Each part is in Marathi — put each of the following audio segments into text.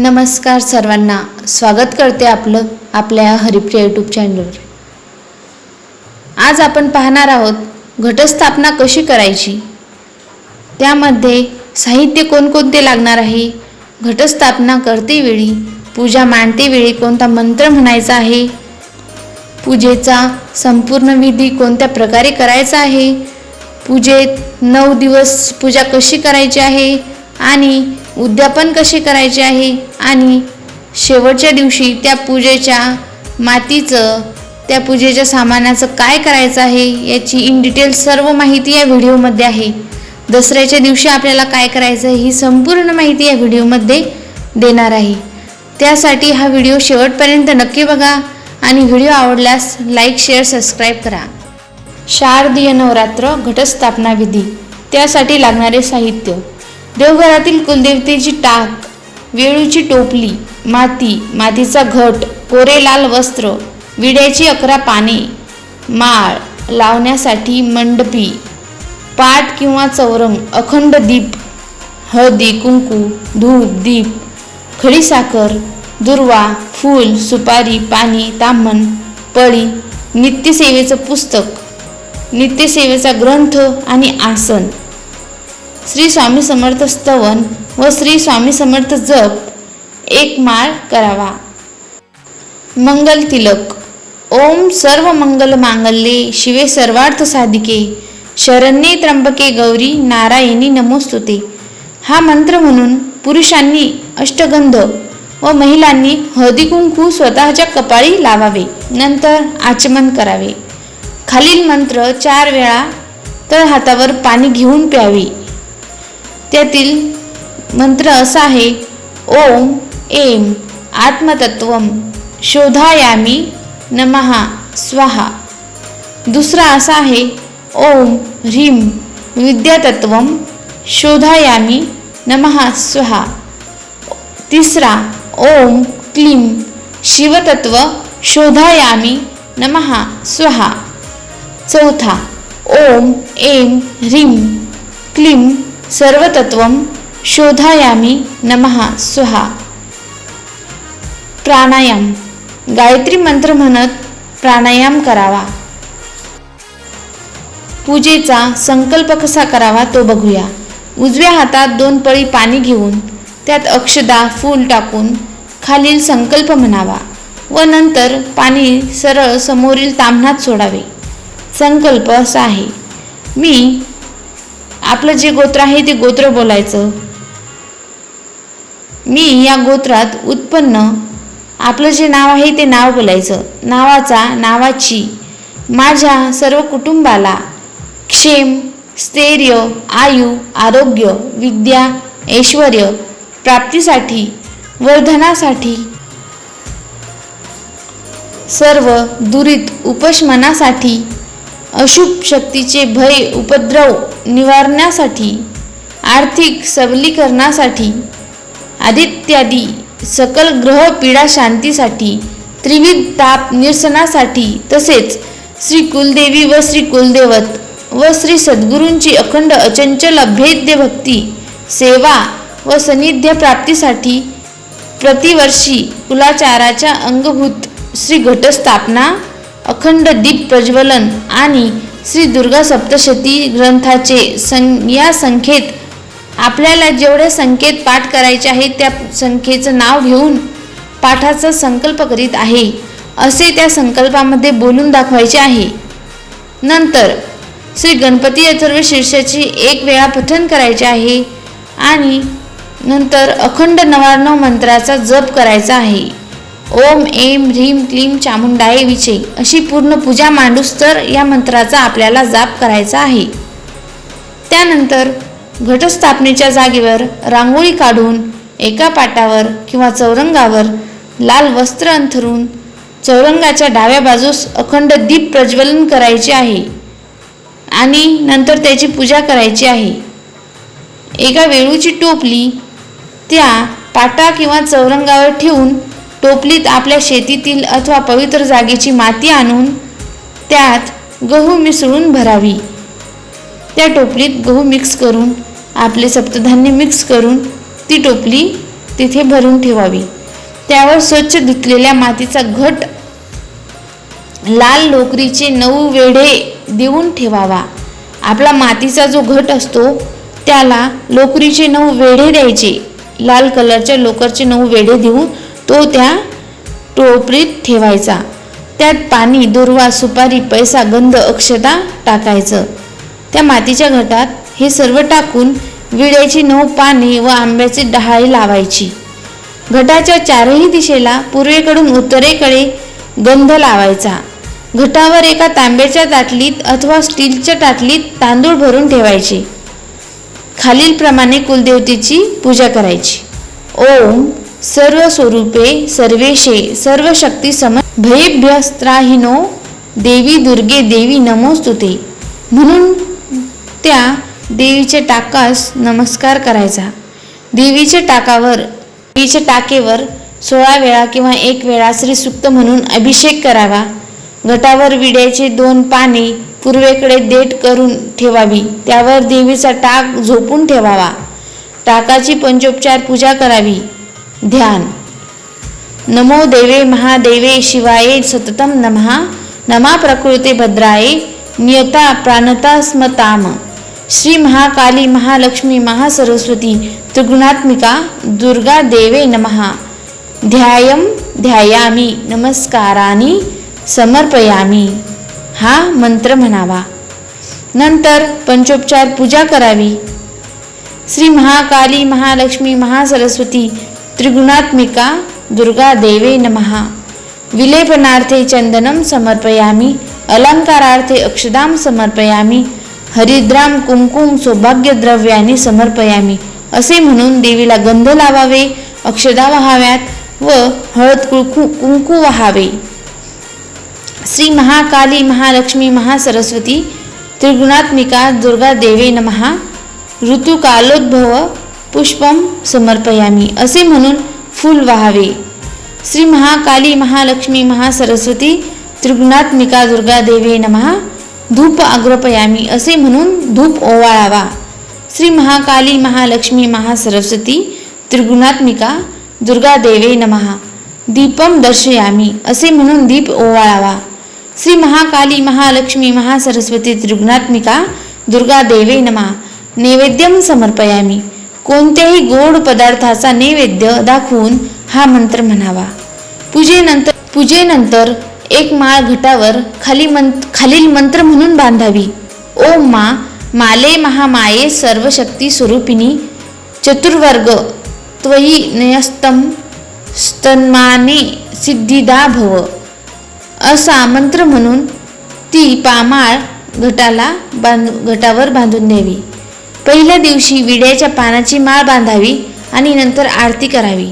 नमस्कार सर्वांना. स्वागत करते आपलं आपल्या हरिप्रिया यूट्यूब चॅनलवर आज आपण पाहणार आहोत घटस्थापना कशी करायची? त्यामध्ये साहित्य कोणकोणते लागणार आहे? घटस्थापना करतेवेळी पूजा मांडते वेळी कोणता मंत्र म्हणायचा आहे? पूजेचा संपूर्ण विधी कोणत्या प्रकारे करायचा आहे? पूजेत नऊ दिवस पूजा कशी करायची आहे? आणि उद्यापन कसे करायचे आहे? आणि शेवटच्या दिवशी त्या पूजेच्या मातीचं त्या पूजेच्या सामानाचं काय करायचं आहे याची इन डिटेल सर्व माहिती या व्हिडिओमध्ये आहे. दसऱ्याच्या दिवशी आपल्याला काय करायचं आहे ही संपूर्ण माहिती या व्हिडिओमध्ये देणार आहे. त्यासाठी हा व्हिडिओ शेवटपर्यंत नक्की बघा आणि व्हिडिओ आवडल्यास लाईक शेअर सबस्क्राईब करा. शारदीय नवरात्र घटस्थापना विधी. त्यासाठी लागणारे साहित्य. देवघरातील कुलदेवतेची टाक वेळूची टोपली माती मातीचा घट कोरे लाल वस्त्र विड्याची अकरा पाने माळ लावण्यासाठी मंडपी पाट किंवा चौरंग अखंड दीप हळदी कुंकू धूप दीप खडीसाखर दुर्वा फूल सुपारी पाणी ताम्हण पळी नित्यसेवेचं पुस्तक नित्यसेवेचा ग्रंथ आणि आसन. श्री स्वामी समर्थ स्तवन व श्री स्वामी समर्थ जप एक माळ करावा. मंगल तिलक. ओम सर्व मंगल मांगल्ये शिवे सर्वार्थ साधिके. शरण्ये त्र्यंबके गौरी नारायणी नमोस्तुते. हा मंत्र म्हणून पुरुषांनी अष्टगंध व महिलांनी हळदी कुंकू स्वतःच्या कपाळी लावावे नंतर आचमन करावे. खालील मंत्र चार वेळा तळ हातावर पाणी घेऊन प्यावे. त्यातील मंत्र असा आहे ओम एम आत्मतत्व शोधायामी नमहा स्वाहा. दुसरा असा आहे ओम ह्रीम विद्यातत्व शोधायामी नमहा स्वाहा. तिसरा ओम क्लीम शिवतत्व शोधायामी नमहा स्वाहा. चौथा ओम एम ह्रीम क्लीम सर्वतत्वम शोधायामी नमहा सुहा प्राणायाम. गायत्री मंत्र म्हणत प्राणायाम करावा. पूजेचा संकल्प कसा करावा तो बघूया. उजव्या हातात दोन पळी पाणी घेऊन त्यात अक्षदा फूल टाकून खालील संकल्प म्हणावा. व नंतर पाणी सरळ समोरील तांबणात सोडावे. संकल्प असा आहे. मी आपलं जे गोत्र आहे ते गोत्र बोलायचं. मी या गोत्रात उत्पन्न आपलं जे नाव आहे ते नाव बोलायचं. नावाचा नावाची माझ्या सर्व कुटुंबाला क्षेम स्थैर्य आयु आरोग्य विद्या ऐश्वर प्राप्तीसाठी वर्धनासाठी सर्व दुरीत उपशमनासाठी अशुभ शक्तीचे भय उपद्रव निवारण्यासाठी आर्थिक सबलीकरणासाठी आदित्यादी सकल ग्रह पीडा शांतीसाठी त्रिविध ताप निरसनासाठी तसेच श्री कुलदेवी व श्री कुलदेवत व श्री सद्गुरूंची अखंड अचंचल अभेद्य भक्ती सेवा व सानिध्य प्राप्तीसाठी प्रतिवर्षी कुलाचाराच्या अंगभूत श्री घटस्थापना अखंड दीप प्रज्वलन आणि श्री दुर्गा सप्तशती ग्रंथाचे सं या संख्येत आपल्याला जेवढे संकेत पाठ करायचे आहेत त्या संख्येचं नाव घेऊन पाठाचा संकल्प करीत आहे. असे त्या संकल्पामध्ये बोलून दाखवायचे आहे. नंतर श्री गणपती अथर्व शीर्षाची एक वेळा पठन करायचे आहे आणि नंतर अखंड नवार्णव मंत्राचा जप करायचा आहे. ओम एम ह्रीम क्लीम चामुंडाय विचे अशी पूर्ण पूजा मांडूस तर या मंत्राचा आपल्याला जाप करायचा आहे. त्यानंतर घटस्थापनेच्या जागेवर रांगोळी काढून एका पाटावर किंवा चौरंगावर लाल वस्त्र अंथरून चौरंगाच्या डाव्या बाजूस अखंड दीप प्रज्वलन करायचे आहे आणि नंतर त्याची पूजा करायची आहे. एका वेळूची टोपली त्या पाटा किंवा चौरंगावर ठेवून टोपलीत आपल्या शेतीतील अथवा पवित्र जागेची माती आणून त्यात गहू मिसळून भरावी. त्या टोपलीत गहू मिक्स करून आपले सप्तधान्य मिक्स करून ती टोपली तिथे भरून ठेवावी. त्यावर स्वच्छ धुतलेल्या मातीचा घट लाल लोकरीचे नऊ वेढे देऊन ठेवावा. आपला मातीचा जो घट असतो त्याला लोकरीचे नऊ वेढे द्यायचे. लाल कलरच्या लोकरचे नऊ वेढे देऊन तो त्या टोपरीत ठेवायचा. त्यात पाणी दुर्वा सुपारी पैसा गंध अक्षता टाकायचं. त्या मातीच्या घटात हे सर्व टाकून विड्याची नऊ पाने व आंब्याची डहाळी लावायची. घटाच्या चारही दिशेला पूर्वेकडून उत्तरेकडे गंध लावायचा. घटावर एका तांब्याच्या ताटलीत अथवा स्टीलच्या ताटलीत तांदूळ भरून ठेवायचे. खालीलप्रमाणे कुलदेवतेची पूजा करायची. ओम सर्व स्वरूपे सर्वेशे सर्व शक्ती सम भयभ्यस्त्राहिनो देवी दुर्गे देवी नमोस्तुते. म्हणून त्या देवीच्या टाकास नमस्कार करायचा. देवीच्या टाकावर देवीच्या टाकेवर सोळा वेळा किंवा एक वेळा श्रीसुक्त म्हणून अभिषेक करावा. गटावर विड्याचे दोन पाने पूर्वेकडे देठ करून ठेवावी. त्यावर देवीचा टाक झोपून ठेवावा. टाकाची पंचोपचार पूजा करावी. ध्यान। नमो देवे महादेवे शिवाये सततम नमः। नमा प्रकृती भद्राये नियता प्राणता स्मताम श्री महाकाली महालक्ष्मी महासरस्वती त्रिगुणात्मिका दुर्गा देवे नमः। ध्यायम ध्यायामी नमस्कारानी समर्पयामी। हा मंत्र म्हणावा। नंतर पंचोपचार पूजा करावी। श्री महाकाली महालक्ष्मी महासरस्वती त्रिगुणात्मिका दुर्गा देवे नमः. विलेपनार्थे चंदनम समर्पयामी अलंकारार्थे अक्षदाम समर्पयामी हरिद्राम कुंकुम सौभाग्यद्रव्याने समर्पयामी. असे म्हणून देवीला गंध लावावे अक्षदा वहाव्यात व हळद कुंकू कुंकू वहावे. श्री महाकाली महालक्ष्मी महासरस्वती त्रिगुणात्मिका दुर्गा देवे नमः. ऋतुकालोद्भव पुष्पम समर्पयामी असे म्हणून फूल वाहावे. श्री महाकाली महालक्ष्मी महासरस्वती त्रिगुणात्मिका दुर्गा देवी नमः धूप अग्रपयामी असे म्हणून धूप ओवाळावा. श्री महाकाली महालक्ष्मी महासरस्वती त्रिगुणात्मिका दुर्गा देवे नमः दीपम दर्शयामी असे म्हणून दीप ओवाळावा. श्री महाकाली महालक्ष्मी महासरस्वती त्रिगुणात्मिका दुर्गा देवे नमः नैवेद्यम समर्पयामी. कोणत्याही गोड पदार्थाचा नैवेद्य दाखवून हा मंत्र म्हणावा. पूजेनंतर पूजेनंतर एक माळ घटावर खाली मंत खालील मंत्र म्हणून बांधावी. ओम मा माले महामाये सर्वशक्ती स्वरूपिणी चतुर्वर्ग त्वयी नयस्तम स्तन्माने सिद्धिदा भव. असा मंत्र म्हणून ती पामाळ घटाला बांध घटावर बांधून द्यावी पहिल्या दिवशी विड्याच्या पानाची माळ बांधावी आणि नंतर आरती करावी.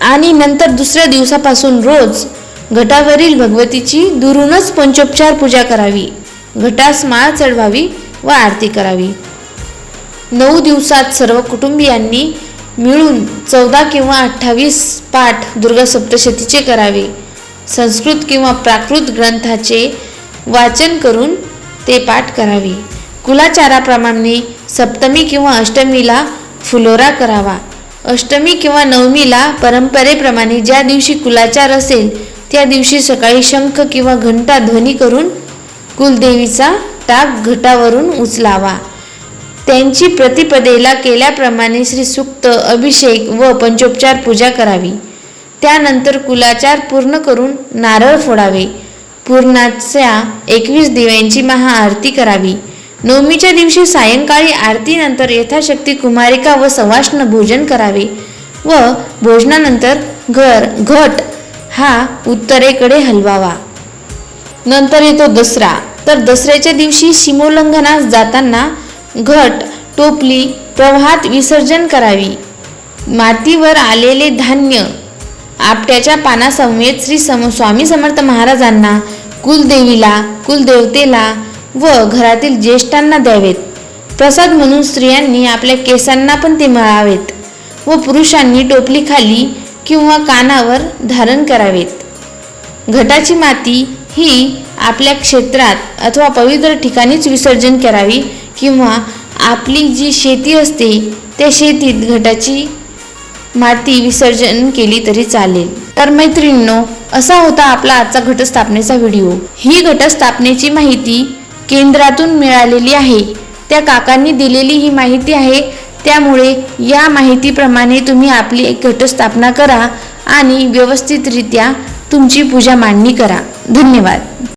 आणि नंतर दुसऱ्या दिवसापासून रोज घटावरील भगवतीची दुरूनच पंचोपचार पूजा करावी घटास माळ चढवावी व आरती करावी. नऊ दिवसात सर्व कुटुंबियांनी मिळून चौदा किंवा अठ्ठावीस पाठ दुर्गा सप्तशतीचे करावे. संस्कृत किंवा प्राकृत ग्रंथाचे वाचन करून ते पाठ करावे. कुलाचाराप्रमाणे सप्तमी किंवा अष्टमीला फुलोरा करावा. अष्टमी किंवा नवमीला परंपरेप्रमाणे ज्या दिवशी कुलाचार असेल त्या दिवशी सकाळी शंख किंवा घंटा ध्वनी करून कुलदेवीचा टाक घटावरून उचलावा. त्यांची प्रतिपदेला केल्याप्रमाणे श्री सुक्त अभिषेक व पंचोपचार पूजा करावी. त्यानंतर कुलाचार पूर्ण करून नारळ फोडावे. पूर्णाच्या एकवीस दिव्यांची महाआरती करावी. नवमीच्या दिवशी सायंकाळी आरतीनंतर यथाशक्ती कुमारिका व सवाष्ण भोजन करावे व भोजनानंतर घर घट हा उत्तरेकडे हलवावा. नंतर येतो दसरा. तर दसऱ्याच्या दिवशी सीमोल्लंघनास जाताना घट टोपली प्रवाहात विसर्जन करावी. मातीवर आलेले धान्य आपट्याच्या पानासमवेत श्री सम स्वामी समर्थ महाराजांना कुलदेवीला कुलदेवतेला व घरातील ज्येष्ठांना द्यावेत. प्रसाद म्हणून स्त्रियांनी आपल्या केसांना पण ते मळावेत व पुरुषांनी टोपली खाली किंवा कानावर धारण करावेत. घटाची माती ही आपल्या क्षेत्रात अथवा पवित्र ठिकाणीच विसर्जन करावी किंवा आपली जी शेती असते त्या शेतीत घटाची माती विसर्जन केली तरी चालेल. तर मैत्रिणींनो असा होता आपला आजचा घटस्थापनेचा व्हिडिओ. ही घटस्थापनेची माहिती केंद्रातून मिळालेली आहे. त्या काकांनी दिलेली ही माहिती आहे. त्यामुळे या माहितीप्रमाणे तुम्ही आपली एक घटस्थापना करा आणि व्यवस्थितरित्या तुमची पूजा मांडणी करा. धन्यवाद.